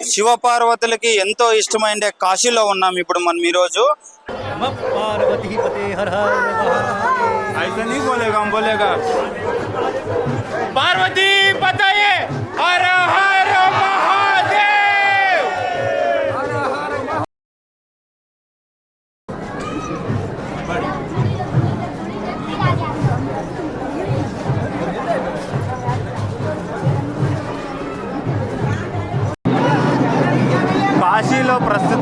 శివపార్వతులకి ఎంతో ఇష్టమైన కాశీలో ఉన్నాం ఇప్పుడు మనం ఈరోజు. పార్వతీ పతయే హర హర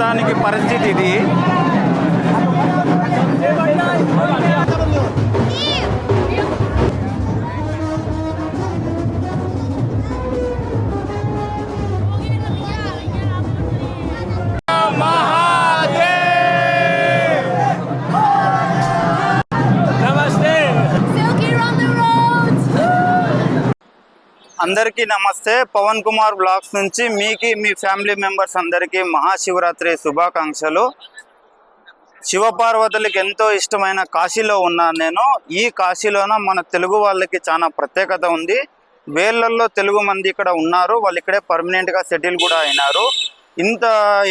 ప్రస్తుతానికి పరిస్థితి ఇది. అందరికీ నమస్తే. పవన్ కుమార్ బ్లాగ్స్ నుంచి మీకి మీ ఫ్యామిలీ మెంబర్స్ అందరికీ మహాశివరాత్రి శుభాకాంక్షలు. శివపార్వతులకి ఎంతో ఇష్టమైన కాశీలో ఉన్నాను నేను. ఈ కాశీలోన మన తెలుగు వాళ్ళకి చాలా ప్రత్యేకత ఉంది. వేళ్ళల్లో తెలుగు మంది ఇక్కడ ఉన్నారు. వాళ్ళు ఇక్కడే పర్మనెంట్గా సెటిల్ కూడా అయినారు. ఇంత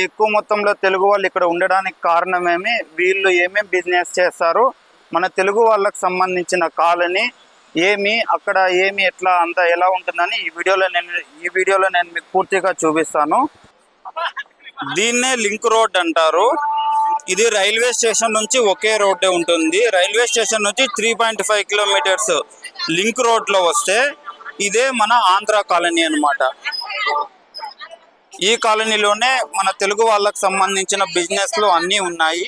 ఎక్కువ మొత్తంలో తెలుగు వాళ్ళు ఇక్కడ ఉండడానికి కారణమేమి? వీళ్ళు ఏమేమి బిజినెస్ చేస్తారు? మన తెలుగు వాళ్ళకి సంబంధించిన కాలనీ ఏమి అక్కడ ఏమి ఎట్లా అంతా ఎలా ఉంటుందని ఈ వీడియోలో నేను ఈ వీడియోలో నేను మీకు పూర్తిగా చూపిస్తాను. దీన్నే లింక్ రోడ్ అంటారు. ఇది రైల్వే స్టేషన్ నుంచి ఒకే రోడ్డే ఉంటుంది. రైల్వే స్టేషన్ నుంచి three point five kilometres link రోడ్లో వస్తే ఇదే మన ఆంధ్ర కాలనీ అనమాట ఈ కాలనీలోనే మన తెలుగు వాళ్ళకి సంబంధించిన బిజినెస్లు అన్నీ ఉన్నాయి.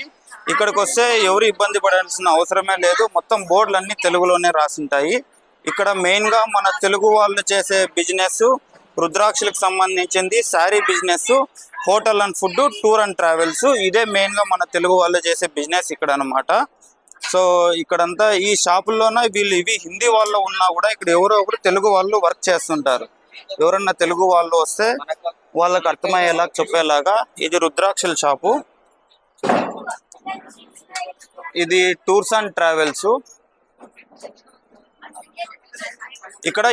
ఇక్కడికి వస్తే ఎవరు ఇబ్బంది పడాల్సిన అవసరమే లేదు. మొత్తం బోర్డులు అన్నీ తెలుగులోనే రాసింటాయి. ఇక్కడ మెయిన్గా మన తెలుగు వాళ్ళు చేసే బిజినెస్ రుద్రాక్షలకు సంబంధించింది sari business hotel and food tour and travels. ఇదే మెయిన్గా మన తెలుగు వాళ్ళు చేసే బిజినెస్ ఇక్కడ అన్నమాట సో ఇక్కడంతా ఈ షాపుల్లోనే వీళ్ళు ఇవి హిందీ వాళ్ళు ఉన్నా కూడా ఇక్కడ ఎవరో ఒకరు తెలుగు వాళ్ళు వర్క్ చేస్తుంటారు. ఎవరన్నా తెలుగు వాళ్ళు వస్తే వాళ్ళకి అర్థమయ్యేలాగా చెప్పేలాగా ఇది రుద్రాక్షల షాపు. ఇది టూర్స్ అండ్ ట్రావెల్స్. ఇక్కడ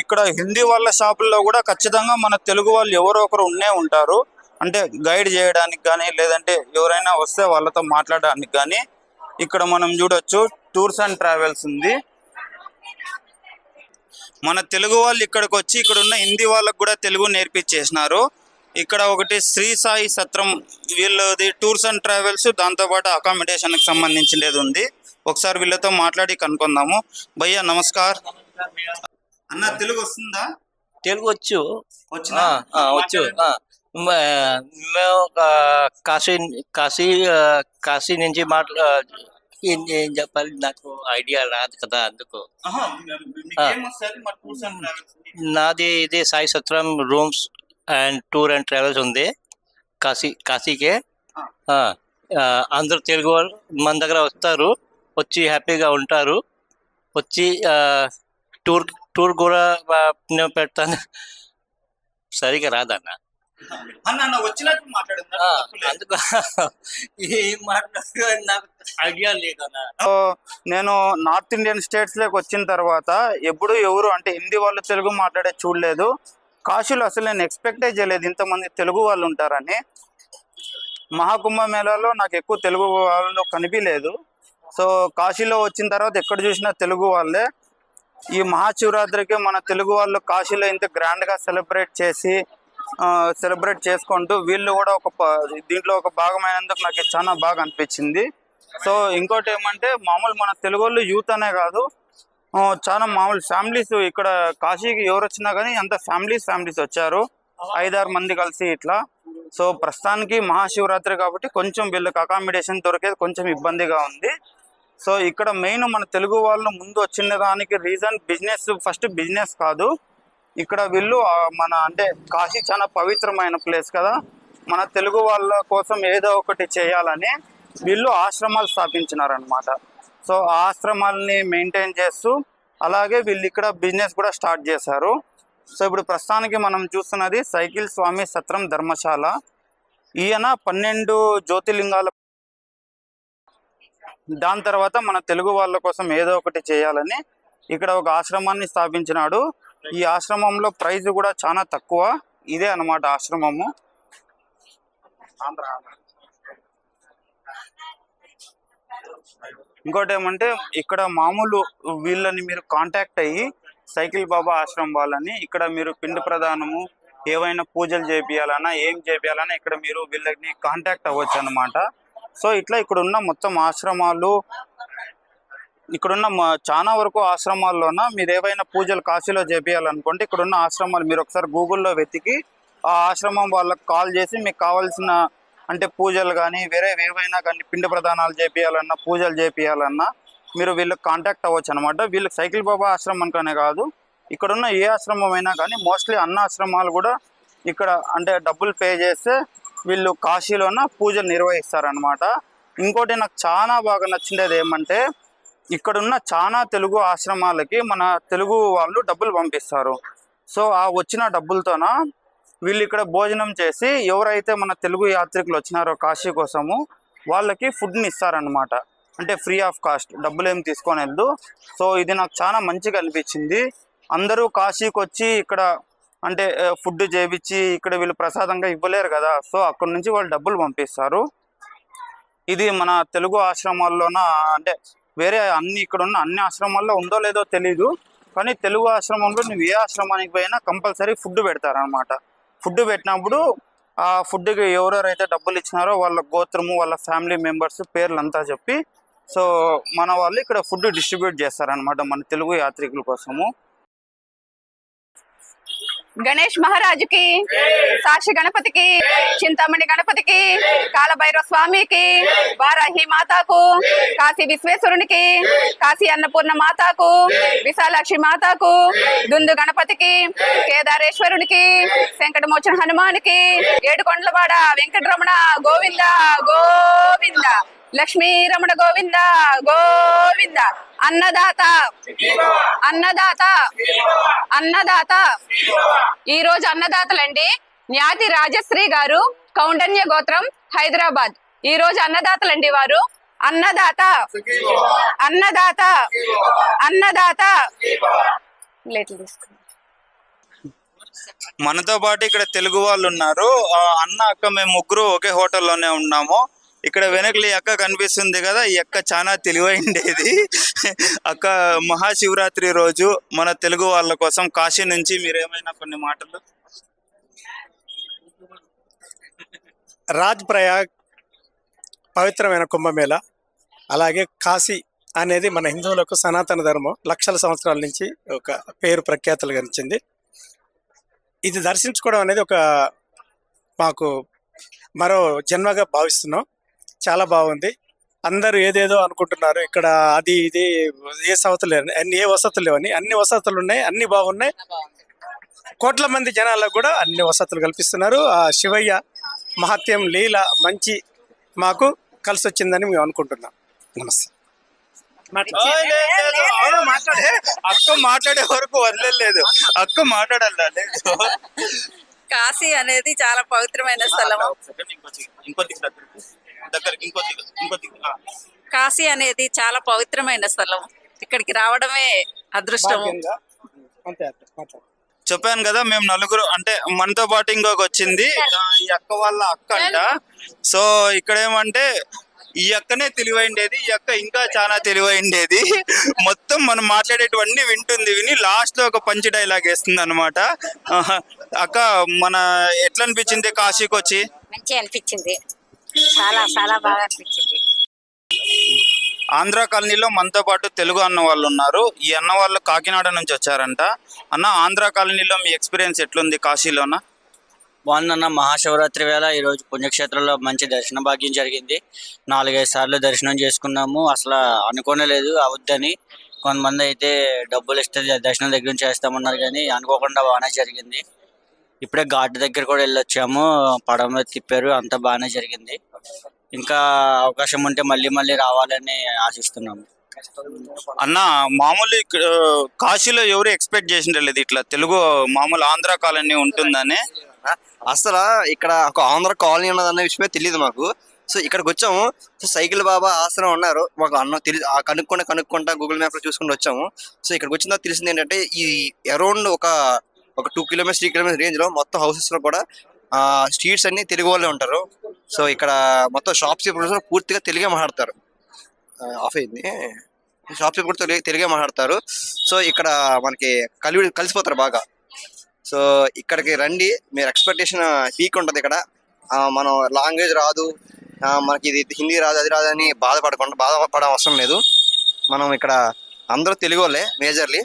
ఇక్కడ హిందీ వాళ్ళ షాపుల్లో కూడా ఖచ్చితంగా మన తెలుగు వాళ్ళు ఎవరో ఒకరు ఉన్నే ఉంటారు. అంటే గైడ్ చేయడానికి కానీ లేదంటే ఎవరైనా వస్తే వాళ్ళతో మాట్లాడడానికి కానీ ఇక్కడ మనం చూడొచ్చు టూర్స్ అండ్ ట్రావెల్స్ ఉంది. మన తెలుగు వాళ్ళు ఇక్కడికి వచ్చి ఇక్కడ ఉన్న హిందీ వాళ్ళకు కూడా తెలుగు నేర్పించేసినారు. ఇక్కడ ఒకటి శ్రీ సాయి సత్రం వీళ్ళది టూర్స్ అండ్ ట్రావెల్స్ దాంతోపాటు అకామిడేషన్కి సంబంధించినది ఉంది ఒకసారి వీళ్ళతో మాట్లాడి కనుక్కుందాము భయ్యా నమస్కార్ అన్న తెలుగు వస్తుందా తెలుగు వచ్చు? ఆ, వచ్చు ఆ. మ- మేము ఆ, కాశీ కాశీ ఆ, కాశీ నుంచి మాట్లా ఏం ఏం చెప్పాలి నాకు ఐడియా రాదు కదా అందుకు ఆహా, మీకేం వస్తుంది? మరి టూర్స్ అండ్ ట్రావెల్స్ ఉంది. నాది ఇది Sai Satram rooms and tour and travels ఉంది. కాశీ కాశీకే. అందరూ తెలుగు వాళ్ళు మన దగ్గర వస్తారు. వచ్చి హ్యాపీగా ఉంటారు. వచ్చి టూర్ టూర్ కూడా నేను పెడతాను. సరిగా రాదన్న. అందుకు ఏం మాట్లాడు నాకు ఐడియా లేదన్న నేను నార్త్ ఇండియన్ స్టేట్స్లోకి వచ్చిన తర్వాత ఎప్పుడు ఎవరు అంటే హిందీ వాళ్ళు తెలుగు మాట్లాడే చూడలేదు. కాశీలో అసలు నేను ఎక్స్పెక్టే చేయలేదు. ఇంతమంది తెలుగు వాళ్ళు ఉంటారని. మహాకుంభ మేళాలో నాకు ఎక్కువ తెలుగు వాళ్ళు కనిపించలేదు సో కాశీలో వచ్చిన తర్వాత ఎక్కడ చూసినా తెలుగు వాళ్ళే. ఈ మహాశివరాత్రికి మన తెలుగు వాళ్ళు కాశీలో ఇంత గ్రాండ్గా సెలబ్రేట్ చేసి సెలబ్రేట్ చేసుకుంటూ వీళ్ళు కూడా ఒక దీంట్లో ఒక భాగమైనందుకు నాకు చాలా బాగా అనిపించింది. సో ఇంకోటి ఏమంటే మామూలు మన తెలుగు వాళ్ళు యూత్ అనే కాదు. చాలా మామూలు ఫ్యామిలీస్ ఇక్కడ కాశీకి ఎవరు వచ్చినా కానీ అంత ఫ్యామిలీస్ ఫ్యామిలీస్ వచ్చారు. ఐదారు మంది కలిసి ఇట్లా. సో ప్రస్తుతానికి మహాశివరాత్రి కాబట్టి కొంచెం వీళ్ళకి అకామిడేషన్ దొరికేది కొంచెం ఇబ్బందిగా ఉంది. సో ఇక్కడ మెయిన్ మన తెలుగు వాళ్ళు ముందు వచ్చిన దానికి రీజన్ బిజినెస్ ఫస్ట్ బిజినెస్ కాదు. ఇక్కడ వీళ్ళు మన అంటే కాశీ చాలా పవిత్రమైన ప్లేస్ కదా. మన తెలుగు వాళ్ళ కోసం ఏదో ఒకటి చేయాలని వీళ్ళు ఆశ్రమాలు స్థాపించినారనమాట సో ఆ ఆశ్రమాలని మెయింటైన్ చేస్తూ అలాగే వీళ్ళు ఇక్కడ బిజినెస్ కూడా స్టార్ట్ చేశారు. సో ఇప్పుడు ప్రస్తుతానికి మనం చూస్తున్నది సైకిల్ స్వామి సత్రం ధర్మశాల. ఈయన పన్నెండు జ్యోతిర్లింగాల దాని తర్వాత మన తెలుగు వాళ్ళ కోసం ఏదో ఒకటి చేయాలని ఇక్కడ ఒక ఆశ్రమాన్ని స్థాపించినాడు. ఈ ఆశ్రమంలో ప్రైజ్ కూడా చాలా తక్కువ. ఇదే అన్నమాట ఆశ్రమము. ఇంకోటి ఏమంటే ఇక్కడ మామూలు వీళ్ళని మీరు కాంటాక్ట్ అయ్యి సైకిల్ బాబా ఆశ్రమం వాళ్ళని ఇక్కడ మీరు పిండి ప్రదానము ఏవైనా పూజలు చేపియాలన్నా ఏం చేపియాలన్నా ఇక్కడ మీరు వీళ్ళని కాంటాక్ట్ అవ్వచ్చు అనమాట సో ఇట్లా ఇక్కడ ఉన్న మొత్తం ఆశ్రమాలు ఇక్కడున్న చాలా వరకు ఆశ్రమాల్లోన మీరు ఏవైనా పూజలు కాశీలో చేపియాలనుకుంటే ఇక్కడున్న ఆశ్రమాలు మీరు ఒకసారి గూగుల్లో వెతికి ఆ ఆశ్రమం వాళ్ళకి కాల్ చేసి మీకు కావాల్సిన అంటే పూజలు కానీ వేరే ఏవైనా కానీ పిండి ప్రదానాలు చేపియాలన్నా పూజలు చేపియాలన్నా మీరు వీళ్ళకి కాంటాక్ట్ అవ్వచ్చు అనమాట వీళ్ళకి సైకిల్ బాబా ఆశ్రమం కనే కాదు ఇక్కడున్న ఏ ఆశ్రమం అయినా కానీ మోస్ట్లీ అన్న ఆశ్రమాలు కూడా ఇక్కడ అంటే డబ్బులు పే చేస్తే వీళ్ళు కాశీలోన పూజలు నిర్వహిస్తారనమాట ఇంకోటి నాకు చాలా బాగా నచ్చిండేది ఏమంటే ఇక్కడున్న చాలా తెలుగు ఆశ్రమాలకి మన తెలుగు వాళ్ళు డబ్బులు పంపిస్తారు. సో ఆ వచ్చిన డబ్బులతోన వీళ్ళు ఇక్కడ భోజనం చేసి ఎవరైతే మన తెలుగు యాత్రికులు వచ్చినారో కాశీ కోసము వాళ్ళకి ఫుడ్ని ఇస్తారనమాట అంటే ఫ్రీ ఆఫ్ కాస్ట్ డబ్బులు ఏమి తీసుకొని వెళ్దు సో ఇది నాకు చాలా మంచిగా అనిపించింది. అందరూ కాశీకి వచ్చి ఇక్కడ అంటే ఫుడ్ చేపించి ఇక్కడ వీళ్ళు ప్రసాదంగా ఇవ్వలేరు కదా. సో అక్కడ నుంచి వాళ్ళు డబ్బులు పంపిస్తారు. ఇది మన తెలుగు ఆశ్రమాల్లోన అంటే వేరే అన్ని ఇక్కడ ఉన్న అన్ని ఆశ్రమాల్లో ఉందో లేదో తెలీదు. కానీ తెలుగు ఆశ్రమంలో నువ్వు ఏ ఆశ్రమానికి పోయినా కంపల్సరీ ఫుడ్ పెడతారనమాట ఫుడ్ పెట్టినప్పుడు ఆ ఫుడ్కి ఎవరెవరైతే డబ్బులు ఇచ్చినారో వాళ్ళ గోత్రము వాళ్ళ ఫ్యామిలీ మెంబర్స్ పేర్లు అంతా చెప్పి సో మన వాళ్ళు ఇక్కడ ఫుడ్ డిస్ట్రిబ్యూట్ చేస్తారనమాట మన తెలుగు యాత్రికుల కోసము. గణేష్ మహారాజుకి సాక్షి గణపతికి చింతామణి గణపతికి కాలభైరవ స్వామికి వారాహి మాతాకు కాశీ విశ్వేశ్వరునికి కాశీ అన్నపూర్ణ మాతాకు విశాలాక్షి మాతాకు దుందు గణపతికి కేదారేశ్వరునికి వెంకటమోచన హనుమానికి ఏడుకొండలవాడ వెంకటరమణ గోవింద గోవింద లక్ష్మీ రమణ గోవింద గోవింద. అన్నదాత. అన్నదాత. అన్నదాత. ఈ రోజు అన్నదాతలండి. న్యాతి రాజశ్రీ గారు కౌండన్య గోత్రం హైదరాబాద్. ఈ రోజు అన్నదాతలండి వారు. అన్నదాత. అన్నదాత. అన్నదాత. ప్లేట్లు మనతో పాటు ఇక్కడ తెలుగు వాళ్ళు ఉన్నారు. అన్న అక్క మేము ముగ్గురు ఒకే హోటల్లోనే ఉన్నాము. ఇక్కడ వెనకలి అక్క కనిపిస్తుంది కదా ఈ అక్క చాలా తెలివైండేది. అక్క మహాశివరాత్రి రోజు మన తెలుగు వాళ్ళ కోసం కాశీ నుంచి మీరు ఏమైనా కొన్ని మాటలు? రాజ్ ప్రయాగ్ పవిత్రమైన కుంభమేళ అలాగే కాశీ అనేది మన హిందువులకు సనాతన ధర్మం లక్షల సంవత్సరాల నుంచి ఒక పేరు ప్రఖ్యాతలు గణించింది ఇది దర్శించుకోవడం అనేది ఒక మాకు మరో జన్మగా భావిస్తున్నాం. చాలా బాగుంది. అందరూ ఏదేదో అనుకుంటున్నారు. ఇక్కడ అది ఇది ఏ సవతులు లేవు. అన్ని ఏ వసతులు లేవని అన్ని వసతులు ఉన్నాయి. అన్ని బాగున్నాయి. కోట్ల మంది జనాలకు కూడా అన్ని వసతులు కల్పిస్తున్నారు. ఆ శివయ్య మహత్యం లీల మంచి మాకు కలిసి వచ్చిందని మేము అనుకుంటున్నాం. నమస్తే. మాట్లాడే అక్క మాట్లాడే వరకు వదిలేదు అక్క మాట్లాడాలి? కాశీ అనేది చాలా పవిత్రమైన స్థలం ఇంకొద్ది దగ్గరికి ఇంకొద్ది ఇంకొద్ది కాశీ అనేది చాలా పవిత్రమైన స్థలం. ఇక్కడికి రావడమే మాట్లాడు. చెప్పాను కదా మేము నలుగురు అంటే మనతో పాటు ఇంకొక వచ్చింది. ఈ అక్క వాళ్ళ అక్క అంట. సో ఇక్కడ ఏమంటే ఈ అక్కనే తెలివైండేది ఈ అక్క ఇంకా చాలా తెలివైండేది. మొత్తం మనం మాట్లాడేటివన్నీ వింటుంది విని లాస్ట్లో ఒక పంచి డైలాగ్ వేస్తుంది అనమాట అక్క మన ఎట్లా అనిపించింది కాశీకి వచ్చి మంచిగా అనిపించింది. చాలా చాలా బాగా అనిపించింది. ఆంధ్ర కాలనీలో మనతో పాటు తెలుగు అన్న వాళ్ళు ఉన్నారు. ఈ అన్న వాళ్ళు కాకినాడ నుంచి వచ్చారంట. అన్న ఆంధ్ర కాలనీలో మీ ఎక్స్పీరియన్స్ ఎట్లుంది కాశీలోన? బాగుందన్న మహాశివరాత్రి వేళ ఈరోజు పుణ్యక్షేత్రంలో మంచి దర్శన భాగ్యం జరిగింది. నాలుగైదు సార్లు దర్శనం చేసుకున్నాము. అసలు అనుకోనే లేదు అవద్దని. కొంతమంది అయితే డబ్బులు ఇస్తే దర్శనం దగ్గర నుంచి చేస్తామన్నారు కానీ అనుకోకుండా బాగానే జరిగింది. ఇప్పుడే ఘాట్ దగ్గర కూడా వెళ్ళొచ్చాము. పడవ మీద తిప్పారు. అంతా బాగానే జరిగింది. ఇంకా అవకాశం ఉంటే మళ్ళీ మళ్ళీ రావాలని ఆశిస్తున్నాము. అన్న మామూలు ఇక్కడ కాశీలో ఎవరు ఎక్స్పెక్ట్ చేసిండలేదు ఇట్లా తెలుగు మామూలు ఆంధ్ర కాలనీ ఉంటుందని? అసలు ఇక్కడ ఒక ఆంధ్ర కాలనీ ఉన్నదన్న విషయమే తెలియదు మాకు. సో ఇక్కడికి వచ్చాము. సో సైకిల్ బాబా ఆశ్రమం ఉన్నారు మాకు అన్న తెలి ఆ కనుక్కొని కనుక్కుంటా గూగుల్ మ్యాప్లో చూసుకుంటూ వచ్చాము. సో ఇక్కడికి వచ్చిన తెలిసింది ఏంటంటే ఈ అరౌండ్ ఒక ఒక టూ కిలోమీటర్స్ త్రీ కిలోమీటర్స్ రేంజ్లో మొత్తం హౌసెస్లో కూడా స్ట్రీట్స్ అన్ని తెలుగు వాళ్ళే ఉంటారు. సో ఇక్కడ మొత్తం షాప్స్ ఇప్పుడు పూర్తిగా తెలుగే మాట్లాడతారు. ఆఫ్ అయింది. షాప్స్ ఇప్పుడు తెలుగు తెలుగే మాట్లాడతారు. సో ఇక్కడ మనకి కలివి కలిసిపోతారు బాగా. సో ఇక్కడికి రండి. మీరు ఎక్స్పెక్టేషన్ పీక్ ఉంటుంది ఇక్కడ. మనం లాంగ్వేజ్ రాదు. మనకి ఇది హిందీ రాదు అది రాదు అని బాధపడకుండా బాధపడడం అవసరం లేదు. మనం ఇక్కడ అందరూ తెలుగు వాళ్ళే మేజర్లీ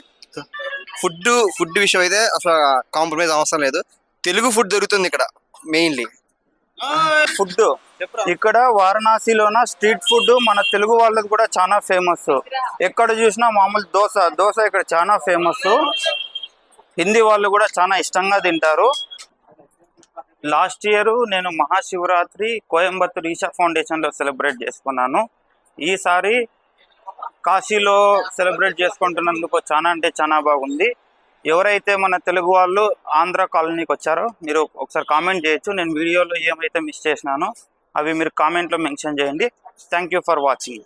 ఫుడ్ ఫుడ్ విషయం అయితే అసలు కాంప్రమైజ్ అవసరం లేదు. తెలుగు ఫుడ్ దొరుకుతుంది ఇక్కడ మెయిన్లీ ఫుడ్. ఇక్కడ వారణాసిలోన స్ట్రీట్ ఫుడ్ మన తెలుగు వాళ్ళది కూడా చాలా ఫేమస్ ఎక్కడ చూసినా మామూలు దోశ దోశ ఇక్కడ చాలా ఫేమస్ హిందీ వాళ్ళు కూడా చాలా ఇష్టంగా తింటారు. లాస్ట్ ఇయర్ నేను మహాశివరాత్రి కోయంబత్తూర్ ఈషా ఫౌండేషన్లో సెలబ్రేట్ చేసుకున్నాను. ఈసారి కాశీలో సెలబ్రేట్ చేసుకుంటున్నందుకు చాలా అంటే చాలా బాగుంది. ఎవరైతే మన తెలుగు వాళ్ళు ఆంధ్ర కాలనీకి వచ్చారో మీరు ఒకసారి కామెంట్ చేయొచ్చు. నేను వీడియోలో ఏమైతే మిస్ చేసినానో అవి మీరు కామెంట్లో మెన్షన్ చేయండి. Thank you for watching